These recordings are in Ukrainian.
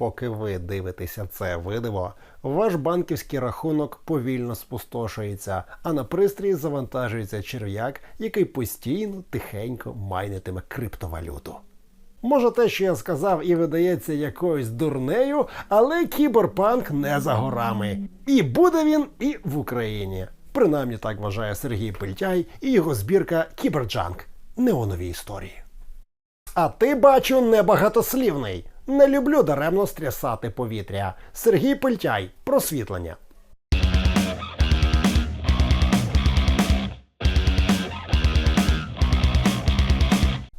Поки ви дивитеся це видиво, ваш банківський рахунок повільно спустошується, а на пристрій завантажується черв'як, який постійно тихенько майнитиме криптовалюту. Може, те, що я сказав, і видається якоюсь дурнею, але кіберпанк не за горами. І буде він і в Україні. Принаймні так вважає Сергій Пильтяй і його збірка Кіберджанк. Неонові історії. А ти, бачу, небагатослівний. Не люблю даремно стрясати повітря. Сергій Пильтяй. Просвітлення.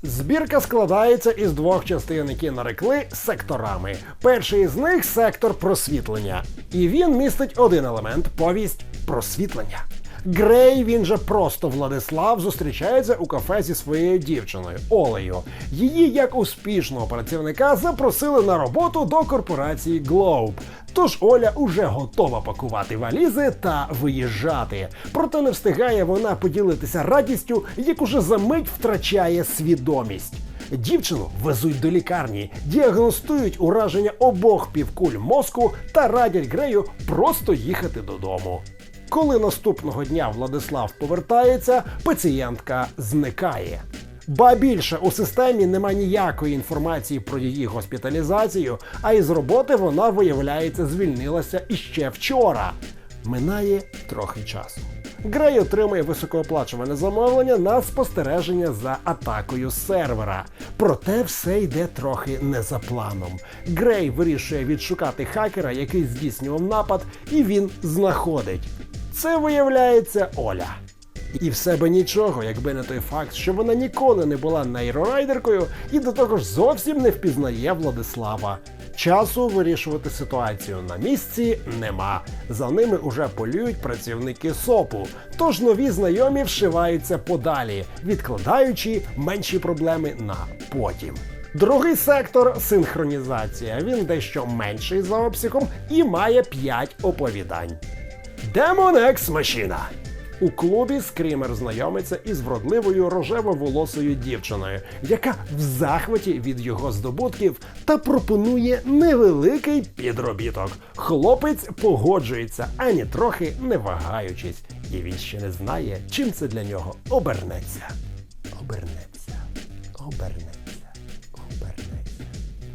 Збірка складається із двох частин, які нарекли секторами. Перший з них сектор просвітлення. І він містить один елемент повість просвітлення. Грей, він же просто Владислав, зустрічається у кафе зі своєю дівчиною Олею. Її, як успішного працівника, запросили на роботу до корпорації Globe. Тож Оля уже готова пакувати валізи та виїжджати. Проте не встигає вона поділитися радістю, як уже за мить втрачає свідомість. Дівчину везуть до лікарні, діагностують ураження обох півкуль мозку та радять Грею просто їхати додому. Коли наступного дня Владислав повертається, пацієнтка зникає. Ба більше у системі нема ніякої інформації про її госпіталізацію, а із роботи вона, виявляється, звільнилася іще вчора. Минає трохи часу. Грей отримує високооплачуване замовлення на спостереження за атакою сервера. Проте все йде трохи не за планом. Грей вирішує відшукати хакера, який здійснював напад, і він знаходить. Це виявляється Оля. І все би нічого, якби не той факт, що вона ніколи не була нейрорайдеркою і до того ж зовсім не впізнає Владислава. Часу вирішувати ситуацію на місці нема. За ними уже полюють працівники СОПу. Тож нові знайомі вшиваються подалі, відкладаючи менші проблеми на потім. Другий сектор синхронізація. Він дещо менший за обсягом і має 5 оповідань. Демон Екс Машина. У клубі скрімер знайомиться із вродливою рожево-волосою дівчиною, яка в захваті від його здобутків та пропонує невеликий підробіток. Хлопець погоджується, ані трохи не вагаючись, і він ще не знає, чим це для нього обернеться. Обернеться, обернеться, обернеться.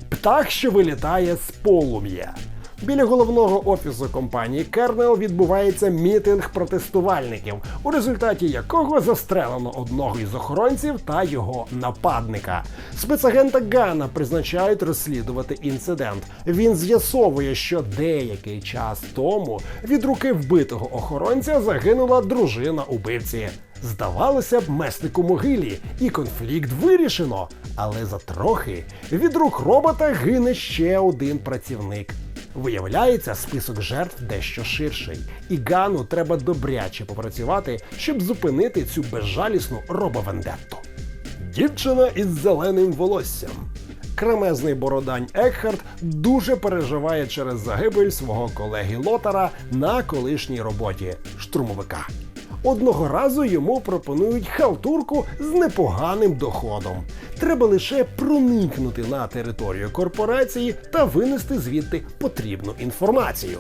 Птах, що вилітає з полум'я. Біля головного офісу компанії Кернел відбувається мітинг протестувальників, у результаті якого застрелено одного із охоронців та його нападника. Спецагента Гана призначають розслідувати інцидент. Він з'ясовує, що деякий час тому від руки вбитого охоронця загинула дружина убивці. Здавалося б, меснику могилі, і конфлікт вирішено. Але за трохи від рук робота гине ще один працівник. Виявляється, список жертв дещо ширший, і Гану треба добряче попрацювати, щоб зупинити цю безжалісну робовендетту. Дівчина із зеленим волоссям. Кремезний бородань Екхард дуже переживає через загибель свого колеги Лотара на колишній роботі штурмовика. Одного разу йому пропонують халтурку з непоганим доходом. Треба лише проникнути на територію корпорації та винести звідти потрібну інформацію.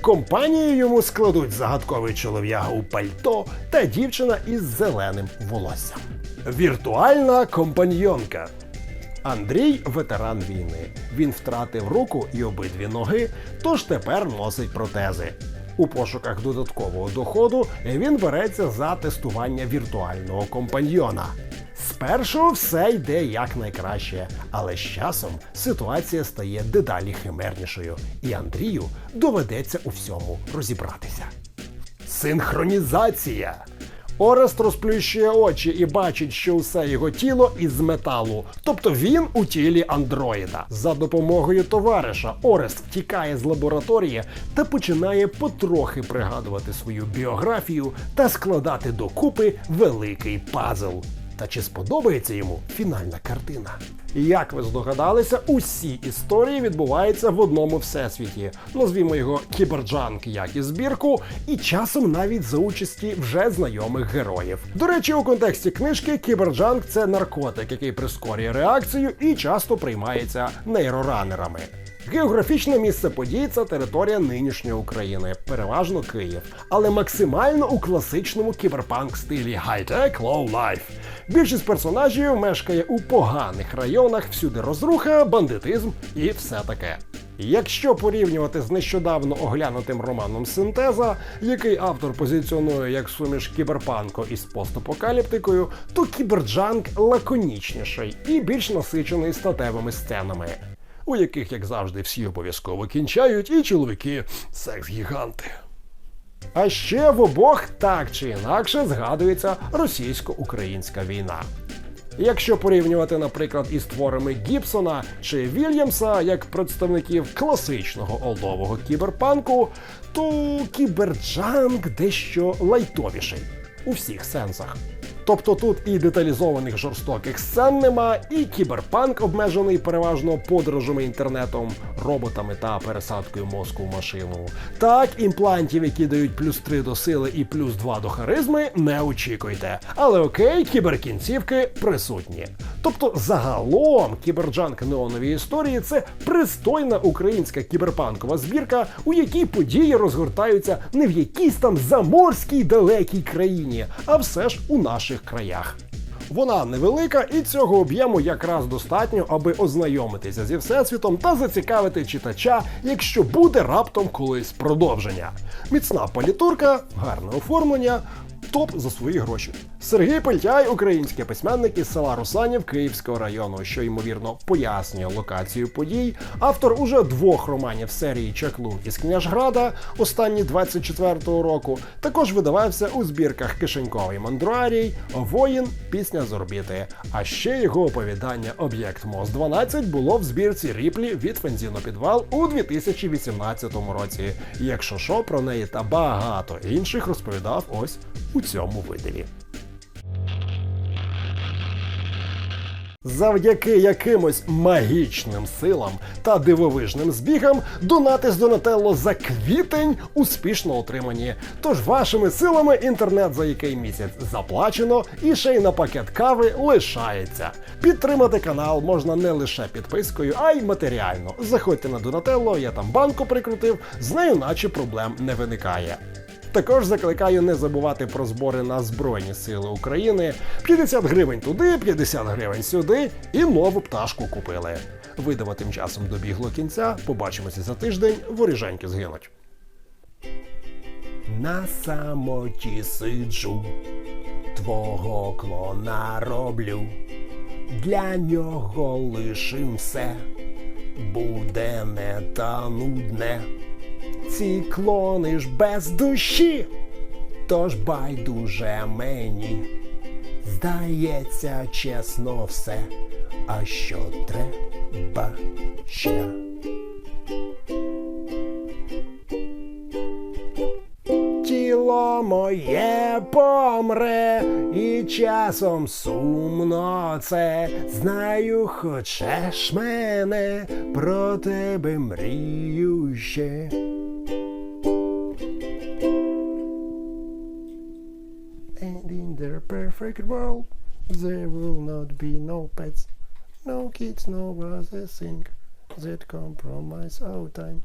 Компанію йому складуть загадковий чолов'яга у пальто та дівчина із зеленим волоссям. Віртуальна компаньйонка. Андрій ветеран війни. Він втратив руку і обидві ноги, тож тепер носить протези. У пошуках додаткового доходу він береться за тестування віртуального компаньйона. Спершу все йде якнайкраще, але з часом ситуація стає дедалі химернішою, і Андрію доведеться у всьому розібратися. Синхронізація. Орест розплющує очі і бачить, що усе його тіло із металу, тобто він у тілі андроїда. За допомогою товариша Орест втікає з лабораторії та починає потрохи пригадувати свою біографію та складати докупи великий пазл. Та чи сподобається йому фінальна картина? Як ви здогадалися, усі історії відбуваються в одному всесвіті. Назвімо його кіберджанк, як і збірку, і часом навіть за участі вже знайомих героїв. До речі, у контексті книжки кіберджанк це наркотик, який прискорює реакцію і часто приймається нейроранерами. Географічне місце подій це територія нинішньої України, переважно Київ, але максимально у класичному кіберпанк стилі high-tech, low life. Більшість персонажів мешкає у поганих районах, всюди розруха, бандитизм і все таке. Якщо порівнювати з нещодавно оглянутим романом Синтеза, який автор позиціонує як суміш кіберпанку із постапокаліптикою, то кіберджанк лаконічніший і більш насичений статевими сценами, у яких, як завжди, всі обов'язково кінчають, і чоловіки секс-гіганти. А ще в обох так чи інакше згадується російсько-українська війна. Якщо порівнювати, наприклад, із творами Гібсона чи Вільямса як представників класичного олдового кіберпанку, то кіберджанк дещо лайтовіший у всіх сенсах. Тобто тут і деталізованих жорстоких сцен нема, і кіберпанк обмежений переважно подорожами інтернетом, роботами та пересадкою мозку в машину. Так, імплантів, які дають плюс 3 до сили і плюс 2 до харизми, не очікуйте. Але окей, кіберкінцівки присутні. Тобто, загалом, кіберджанк неонові історії це пристойна українська кіберпанкова збірка, у якій події розгортаються не в якійсь там заморській далекій країні, а все ж у наших краях. Вона невелика, і цього об'єму якраз достатньо, аби ознайомитися зі всесвітом та зацікавити читача, якщо буде раптом колись продовження. Міцна палітурка, гарне оформлення. Топ за свої гроші. Сергій Пельтяй, український письменник із села Русанів Київського району, що ймовірно пояснює локацію подій. Автор уже двох романів серії Чаклун із Княжграда останні 24-го року. Також видавався у збірках Кишеньковий Мандруарій, Воїн, Пісня з орбіти. А ще його оповідання Об'єкт Мост 12 було в збірці Ріплі від Фензінопідвал у 2018 році. Якщо що, про неї та багато інших розповідав ось у цьому видиві. Завдяки якимось магічним силам та дивовижним збігам донати з Донателло за квітень успішно отримані. Тож вашими силами інтернет за який місяць заплачено і ще й на пакет кави лишається. Підтримати канал можна не лише підпискою, а й матеріально. Заходьте на Донателло, я там банку прикрутив, з нею наче проблем не виникає. Також закликаю не забувати про збори на Збройні Сили України. 50 гривень туди, 50 гривень сюди, і нову пташку купили. Видамо тим часом добігло кінця. Побачимося за тиждень. Воріженьки згинуть. На самоті сиджу, твого клона роблю. Для нього лишим все буде не та нудне. Ці клони ж без душі, тож байдуже мені. Здається, чесно все, а що треба ще. Тіло моє помре, і часом сумно це. Знаю, хочеш мене, про тебе мрію ще. And in their perfect world, there will not be no pets, no kids, no brothers sing that compromise our time.